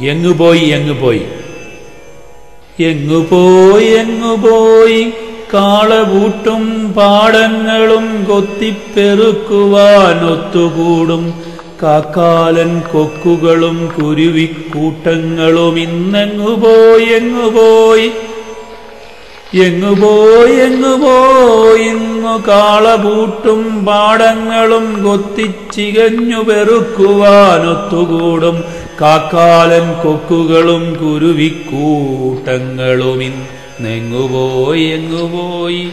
എങ്ങു പോയി എങ്ങു പോയി? എങ്ങു പോയി എങ്ങു പോയി? കാളകൂട്ടും പാടങ്ങളും കൊത്തിപ്പെറുക്കുവാൻ ഒത്തുകൂടും. കാക്കാലൻ കൊക്കുകളും കുരുവിക്കൂട്ടങ്ങളും ഇന്നെങ്ങു പോയി എങ്ങു പോയി? എങ്ങു പോയി എങ്ങു പോയി? ഇന്നു കാളപൂട്ടും പാടങ്ങളും കൊത്തിച്ചികഞ്ഞു പെറുക്കുവാൻ ഒത്തുകൂടും. കാക്കാലൻ കൊക്കുകളും കുരുവിക്കൂട്ടങ്ങളുമിൻ നെങ്ങുപോയി എങ്ങുപോയി?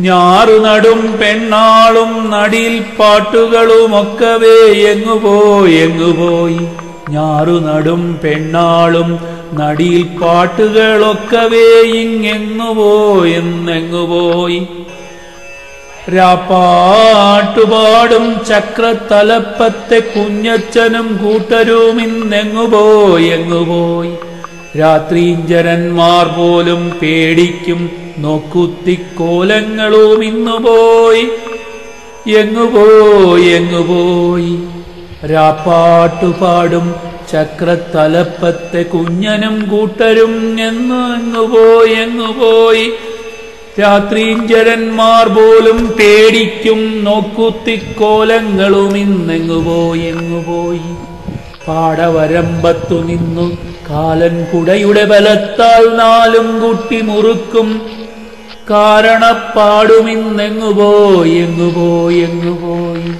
ഞാറുനടും പെണ്ണാളും നടിയിൽ പാട്ടുകളുമൊക്കവേ എങ്ങുപോയി എങ്ങുപോയി? ഞാറുനടും പെണ്ണാളും നടിയിൽ പാട്ടുകളൊക്കവേ ഇങ്ങെങ്ങുപോയി എന്നെങ്ങുപോയി? രാപ്പാട്ടുപാടും ചക്രത്തലപ്പത്തെ കുഞ്ഞച്ചനും കൂട്ടരും ഇന്നെങ്ങുപോയി എങ്ങുപോയി രാത്രീഞ്ചരന്മാർ പോലും പേടിക്കും നോക്കുത്തിക്കോലങ്ങളും ഇന്നുപോയി എങ്ങുപോയി എങ്ങുപോയി രാപ്പാട്ടുപാടും ചക്രത്തലപ്പത്തെ കുഞ്ഞനും കൂട്ടരും എന്നു എങ്ങുപോയി എങ്ങുപോയി രാത്രീഞ്ചരന്മാർ പോലും പേടിക്കും. നോക്കുത്തിക്കോലങ്ങളും ഇന്നെങ്ങുപോയി എങ്ങുപോയി പാടവരമ്പത്തു നിന്നു കാലൻ കുടയുടെ ബലത്താൽ നാലും കുട്ടി മുറുക്കും. കാരണപ്പാടുമിന്നെങ്ങുപോയി എങ്ങുപോയി എങ്ങുപോയി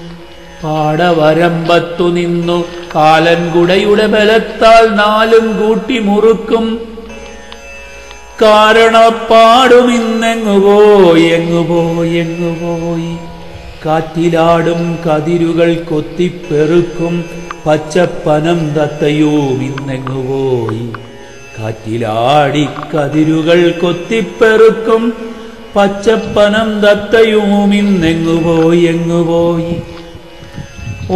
പാടവരമ്പത്തു നിന്നു കാലൻ കുടയുടെ ബലത്താൽ നാലും കൂട്ടി മുറുക്കും. കാരണപ്പാടുമിന്നെങ്ങുപോയി എങ്ങുപോയി എങ്ങുപോയി കാറ്റിലാടും കതിരുകൾ കൊത്തിപ്പെറുക്കും പച്ചപ്പനം തത്തയും ഇന്നെങ്ങുപോയി കാറ്റിലാടി കതിരുകൾ കൊത്തിപ്പെറുക്കും പച്ചപ്പനം തത്തയും ഇന്നെങ്ങുപോയി എങ്ങുപോയി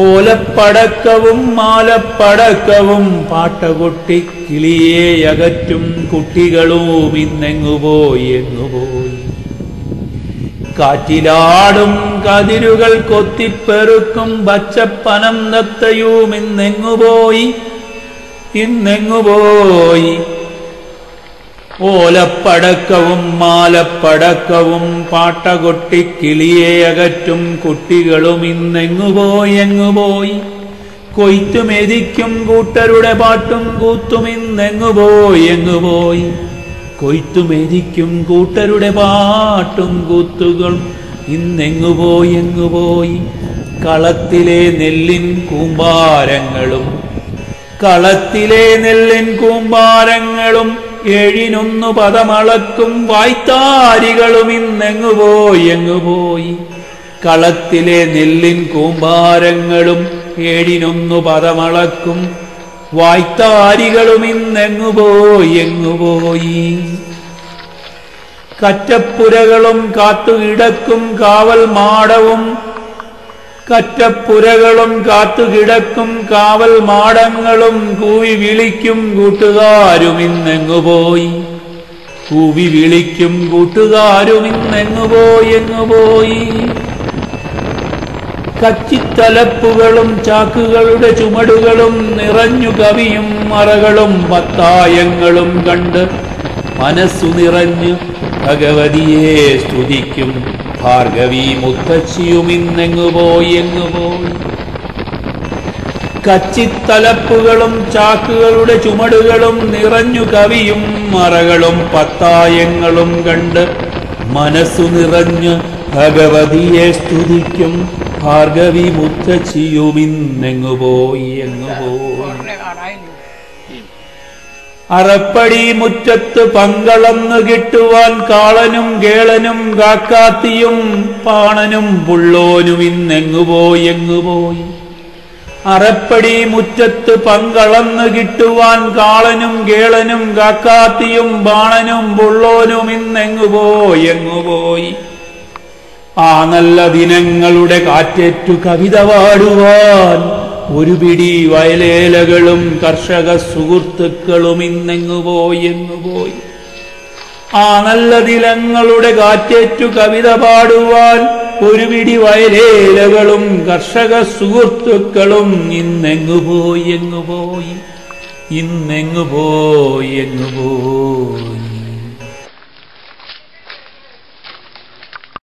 ഓലപ്പടക്കവും മാലപ്പടക്കവും പാട്ടകൊട്ടി കിളിയെ അകറ്റും കുട്ടികളും ഇന്നെങ്ങുപോയി എങ്ങുപോയി കാറ്റിലാടും കതിരുകൾ കൊത്തിപ്പെറുക്കും പച്ചപ്പനം നത്തയും ഇന്നെങ്ങുപോയി ഇന്നെങ്ങുപോയി ഓലപ്പടക്കവും മാലപ്പടക്കവും പാട്ടകൊട്ടി കിളിയെ അകറ്റും കുട്ടികളും ഇന്നെങ്ങുപോയി എങ്ങുപോയി കൊയ്ത്തുമെതിക്കും കൂട്ടരുടെ പാട്ടും കൂത്തും ഇന്നെങ്ങുപോയി എങ്ങുപോയി കൊയ്ത്തുമെതിക്കും കൂട്ടരുടെ പാട്ടും കൂത്തുകളും ഇന്നെങ്ങുപോയി എങ്ങുപോയി കളത്തിലെ നെല്ലിൻ കൂമ്പാരങ്ങളും കളത്തിലെ നെല്ലിൻ കൂമ്പാരങ്ങളും ഏഴിനൊന്നു പദമളക്കും വായ്ത്താരികളും ഇന്നെങ്ങുപോയി എങ്ങുപോയി കളത്തിലെ നെല്ലിൻ കൂമ്പാരങ്ങളും ഏഴിനൊന്നു പദമളക്കും വായ്ത്താരികളും ഇന്നെങ്ങുപോയി എങ്ങുപോയി കറ്റപ്പുരകളും കാത്തുകിടക്കും കാവൽ മാടവും കറ്റപ്പുരകളും കാത്തുകിടക്കും കാവൽ മാടങ്ങളും കൂവി വിളിക്കും കൂട്ടുകാരും ഇന്നെങ്ങുപോയി കൂവി വിളിക്കും കൂട്ടുകാരും ഇന്നെങ്ങുപോയി എങ്ങുപോയി കച്ചിത്തലപ്പുകളും ചാക്കുകളുടെ ചുമടുകളും നിറഞ്ഞു കവിയും മറകളും പത്തായങ്ങളും കണ്ട് മനസ്സു നിറഞ്ഞു ഭഗവതിയെ സ്തുതിക്കും. ഭാർഗവി മുത്തച്ഛിയും എങ്ങു എങ്ങുപോയി കച്ചിത്തലപ്പുകളും ചാക്കുകളുടെ ചുമടുകളും നിറഞ്ഞു കവിയും മറകളും പത്തായങ്ങളും കണ്ട് മനസ്സു നിറഞ്ഞ് ഭഗവതിയെ സ്തുതിക്കും. ഭാർഗവി മുത്തച്ഛിയും എങ്ങു എങ്ങുപോയി അറപ്പടി മുറ്റത്ത് പങ്കളന്ന് കിട്ടുവാൻ കാളനും കേളനും കാക്കാത്തിയും പാണനും പുള്ളോനും ഇന്നെങ്ങുപോയി എങ്ങുപോയി അറപ്പടി മുറ്റത്ത് പങ്കളന്ന് കിട്ടുവാൻ കാളനും കേളനും കാക്കാത്തിയും ബാണനും പുള്ളോനും ഇന്നെങ്ങുപോയി എങ്ങുപോയി ആ നല്ല ദിനങ്ങളുടെ കാറ്റേറ്റു കവിത പാടുവാൻ ഒരു പിടി വയലേലകളും കർഷക സുഹൃത്തുക്കളും ഇന്നെങ്ങുപോയെന്നു പോയി ആ നല്ല ദിനങ്ങളുടെ കാറ്റേറ്റു കവിത പാടുവാൻ ഒരു പിടി വയലേലകളും കർഷക സുഹൃത്തുക്കളും എങ്ങുപോയി ഇന്നെങ്ങു പോയി എങ്ങു പോയി?